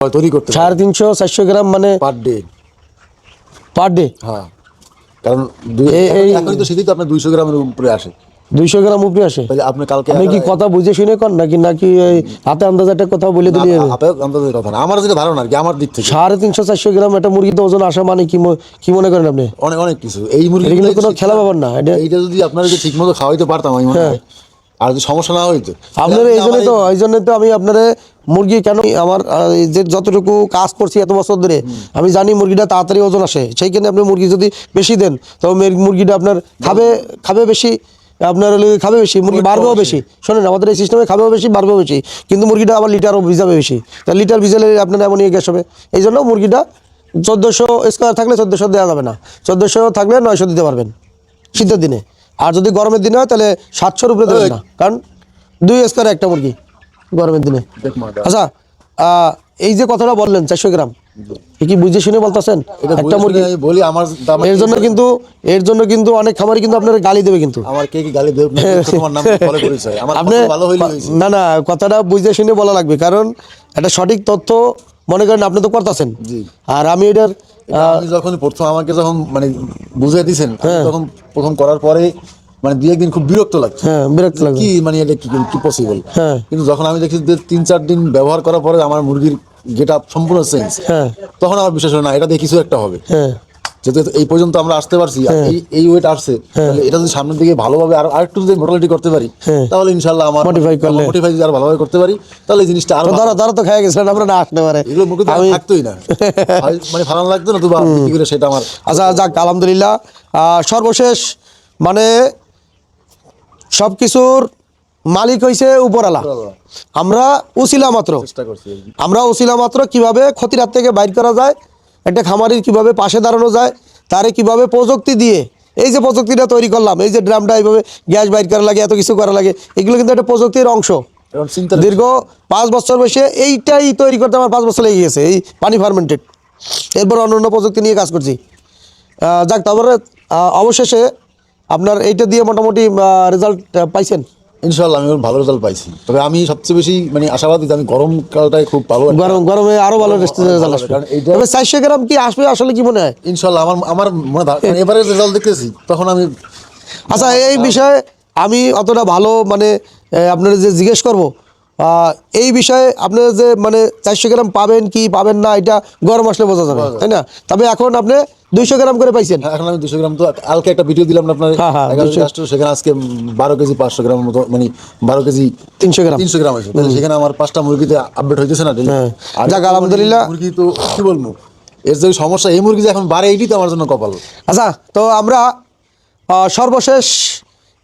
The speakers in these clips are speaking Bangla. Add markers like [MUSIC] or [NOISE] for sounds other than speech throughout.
তৈরি করতে সাড়ে তিনশো চারশো গ্রাম মানে পার ডে। Per day? হ্যাঁ। কারণ তো আপনার দুইশো গ্রামের উপরে আসে। দুইশো গ্রাম উপরে আসে? আপনি কালকে আপনি কি কথা বুঝে শুনে কর নাকি নাকি হাতে আন্দাজ একটা কথা বলে দিলি আন্দাজের কথা না। আমার যেটা ধারণা আর কি আমার দিক থেকে। সাড়ে তিনশো চারশো গ্রাম একটা মুরগিতে ওজন আসা মানে কি কি মনে করেন আপনি? অনেক অনেক কিছু। এই মুরগি কিন্তু কোনো খেলা ব্যাপার না। এটা যদি আপনারা যদি ঠিক মতো খাওয়াইতে পারতাম আমি মনে হয়। আর যদি সমস্যা না হইতো। আপনার এই জন্য তো এই জন্য তো আমি আপনার মুরগি কেন আমার এই যে যতটুকু কাজ করছি এত বছর ধরে আমি জানি মুরগিটা তাড়াতাড়ি ওজন আসে। সেইখানে আপনি মুরগি যদি বেশি দেন তবে মুরগিটা আপনার খাবে খাবে বেশি আপনার খাবে বেশি মুরগি বাড়বেও বেশি। শোনেন আমাদের এই সিস্টেমে খাবেও বেশি বাড়বেও বেশি। কিন্তু মুরগিটা আবার লিটারও ভিজাবে বেশি। তা লিটার ভিজালে আপনার এমন ইয়ে গ্যাস হবে। এই জন্য মুরগিটা চোদ্দোশো স্কোয়ার থাকলে চোদ্দোশো দেওয়া যাবে না। চোদ্দোশো থাকলে নয়শো দিতে পারবেন শীতের দিনে। আর যদি গরমের দিনে হয় তাহলে সাতশোর উপরে দেবেন না। কারণ দুই স্কোয়ার একটা মুরগি। গরমের দিনে। আচ্ছা এই যে কথাটা বললেন চারশো গ্রাম কি বুঝে শুনে বলতেছেন? একটা মুরগি বলি আমার এর জন্য কিন্তু এর জন্য কিন্তু অনেক খামারি কিন্তু আপনার গালি দেবে কিন্তু। আমার কে কি গালি দেব? [LAUGHS] তোমার নাম ফলো করেছে আমার ভালো হইলে না না কথাটা বুঝে শুনে বলা লাগবে কারণ একটা সঠিক তথ্য মনে করেন আপনি তো করতেছেন। জি। আর আমি এটার যখন প্রথম আমাকে যখন মানে বুঝিয়ে দিছেন হ্যাঁ। তখন প্রথম করার পরে মানে দুই একদিন খুব বিরক্ত লাগছে। হ্যাঁ বিরক্ত লাগবে কি মানে এটা কি পসিবল হ্যাঁ। কিন্তু যখন আমি দেখি যে তিন চার দিন ব্যবহার করার পরে আমার মুরগির গেট আপ সম্পূর্ণ চেঞ্জ হ্যাঁ। তখন আমার বিশ্বাস হয় না এটা দিয়ে কিছু একটা হবে। হ্যাঁ। যেহেতু এই পর্যন্ত আমরা আসতে পারছি আর এই এই ওয়েট আসছে তাহলে এটা যদি সামনের দিকে ভালোভাবে আর আরেকটু যদি মোটালিটি করতে পারি হ্যাঁ। তাহলে ইনশাল্লাহ আমার Modify করলে। মোটিফাই যদি আর ভালোভাবে করতে পারি তাহলে এই জিনিসটা আর তো ধরো ধরো তো খেয়ে গেছিলেন আমরা না আসতে পারে। এগুলো মুখে তো থাকতোই না। মানে ভালো লাগতো না তো সেটা আমার আচ্ছা যাক আলহামদুলিল্লাহ। সর্বশেষ মানে সব কিছুর মালিক হইছে উপরালা। আমরা উসিলা মাত্র। আমরা উসিলা মাত্র কীভাবে ক্ষতির হাত থেকে বাইর করা যায় একটা খামারির কীভাবে পাশে দাঁড়ানো যায় তারে কীভাবে প্রযুক্তি দিয়ে এই যে প্রযুক্তিটা তৈরি করলাম এই যে ড্রামটা এইভাবে গ্যাস বাইর করা লাগে এত কিছু করা লাগে এগুলো কিন্তু একটা প্রযুক্তির অংশ। দীর্ঘ পাঁচ বছর বসে এইটাই তৈরি করতে আমার পাঁচ বছর লেগে গেছে এই পানি ফার্মেন্টেড। এরপর অন্য অন্য প্রযুক্তি নিয়ে কাজ করছি। যাক তারপরে অবশেষে আপনার এইটা দিয়ে মোটামুটি রেজাল্ট পাইছেন? ইনশাল্লাহ আমি ভালো রেজাল্ট পাইছি। তবে আমি সবচেয়ে বেশি মানে আশাবাদী আমি গরমকালটাই খুব ভালো গরম গরমে আরও ভালো রেজাল্ট আসবে। তবে চারশো গ্রাম কি আসবে আসলে কি মনে হয়? ইনশাল্লাহ আমার আমার মনে হয় এবারে রেজাল্ট দেখতেছি তখন আমি আচ্ছা এই বিষয়ে আমি অতটা ভালো মানে আপনার যে জিজ্ঞেস করব এই বিষয়ে আপনার যে মানে চারশো গ্রাম পাবেন কি পাবেন না এটা গরম আসলে বোঝা যাবে তাই না? তবে এখন আপনি দুইশো গ্রাম করে পাইছেন। এখন আমি দুশো গ্রাম তো কালকে একটা ভিডিও দিলাম না আপনার? হ্যাঁ, হ্যাঁ, এগারো 200 রাষ্ট্র সেখানে আজকে বারো কেজি পাঁচশো গ্রামের মতো মানে বারো কেজি তিনশো গ্রাম। তিনশো গ্রাম তাহলে সেখানে আমার পাঁচটা মুরগিতে আপডেট হইতেছে না? হ্যাঁ। যাক, আলহামদুলিল্লাহ। মুরগি তো কি বলব? এর যে সমস্যা এই মুরগি যে এখন বাড়ে এইটি তো আমার জন্য কপাল। আচ্ছা তো আমরা সর্বশেষ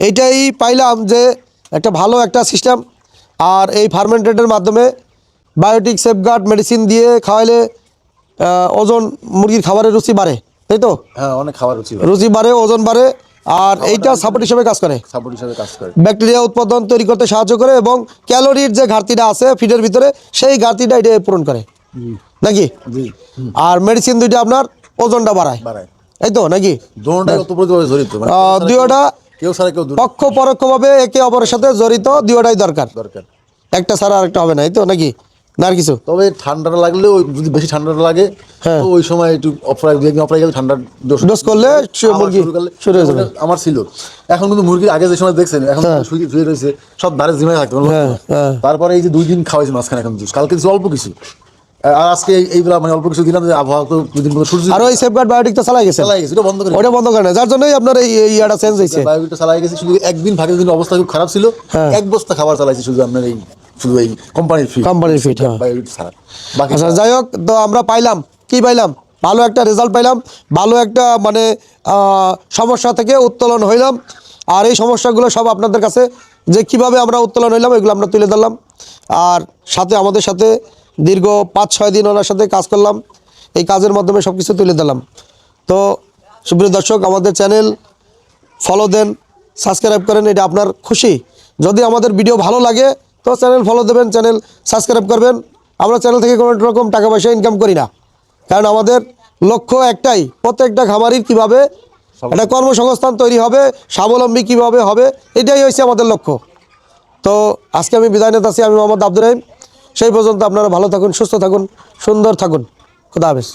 এইটাই পাইলাম যে একটা ভালো একটা সিস্টেম আর এই ফার্মেন্টেডের মাধ্যমে বায়োটিক সেফগার্ড মেডিসিন দিয়ে খাওয়াইলে ওজন মুরগির খাবারের রুচি বাড়ে তাই তো? হ্যাঁ অনেক খাবার রুচি রুচি বাড়ে ওজন বাড়ে আর এইটা সাপোর্ট হিসেবে কাজ করে। সাপোর্ট হিসাবে কাজ করে। ব্যাকটেরিয়া উৎপাদন তৈরি করতে সাহায্য করে এবং ক্যালোরির যে ঘাটতিটা আছে ফিডের ভিতরে সেই ঘাটতিটা এটা পূরণ করে। নাকি? আর মেডিসিন দুইটা আপনার ওজনটা বাড়ায়। বাড়ায়। এই তো নাকি? দোনোটাই অতপ্রতভাবে জড়িত কেউ ছাড়া কেউ পক্ষ পরোক্ষভাবে একে অপরের সাথে জড়িত দুইটাই দরকার। দরকার। একটা ছাড়া আরেকটা হবে না এই তো নাকি? না আর কিছু? তবে ঠান্ডাটা লাগলেও যদি বেশি ঠান্ডাটা লাগে হ্যাঁ। তো ওই সময় একটু একদিন ডোজ ডোজ করলে মুরগি শুরু হয়ে যাবে। আমার ছিল। এখন কিন্তু মুরগির আগে যে সময় দেখছেন এখন হ্যাঁ। শুয়ে শুয়ে রয়েছে সব ধারে জিমায় থাকতো হ্যাঁ, হ্যাঁ। তারপরে এই যে দুই দিন খাওয়াইছে মাঝখানে এখন কালকে অল্প কিছু। আর আজকে এইগুলা মানে অল্প কিছু দিলাম যে আবহাওয়া তো দুই দিন পর সূর্য আর ওই সেফগার্ড বায়োটিক তো চালাই গেছে। চালাই গেছে এটা বন্ধ করে ওটা বন্ধ করে না। যার জন্যই আপনার এই ইয়াটা চেঞ্জ হয়েছে। বায়োবিটা চালাই গেছে শুধু একদিন ভাগে দিন অবস্থা খুব খারাপ ছিল। হ্যাঁ। এক বস্তা খাবার চালাইছি শুধু আপনার এই শুধু এই কোম্পানির ফি কোম্পানির। বায়োবিট ছাড়া। আচ্ছা যাই হোক তো আমরা পাইলাম। কি পাইলাম? ভালো একটা রেজাল্ট পাইলাম। ভালো একটা মানে সমস্যা থেকে উত্তোলন হইলাম। আর এই সমস্যাগুলো সব আপনাদের কাছে যে কীভাবে আমরা উত্তোলন হইলাম এগুলো আমরা তুলে ধরলাম। আর সাথে আমাদের সাথে দীর্ঘ পাঁচ, ছয় দিন ওনার সাথে কাজ করলাম। এই কাজের মাধ্যমে সব কিছু তুলে দিলাম তো সুপ্রিয় দর্শক, আমাদের চ্যানেল ফলো দেন, সাবস্ক্রাইব করেন, এটা আপনার খুশি। যদি আমাদের ভিডিও ভালো লাগে, তো চ্যানেল ফলো দেবেন, চ্যানেল সাবস্ক্রাইব করবেন। আমরা চ্যানেল থেকে কোনো রকম টাকা পয়সা ইনকাম করি না। কারণ আমাদের লক্ষ্য একটাই, প্রত্যেকটা খামারির কীভাবে একটা কর্মসংস্থান তৈরি হবে, স্বাবলম্বী কীভাবে হবে, এটাই হচ্ছে আমাদের লক্ষ্য। তো আজকে আমি বিদায় নিতে আছি আমি মোহাম্মদ আব্দুর রহিম। সেই পর্যন্ত আপনারা ভালো থাকুন সুস্থ থাকুন সুন্দর থাকুন। খুদা হাফেজ।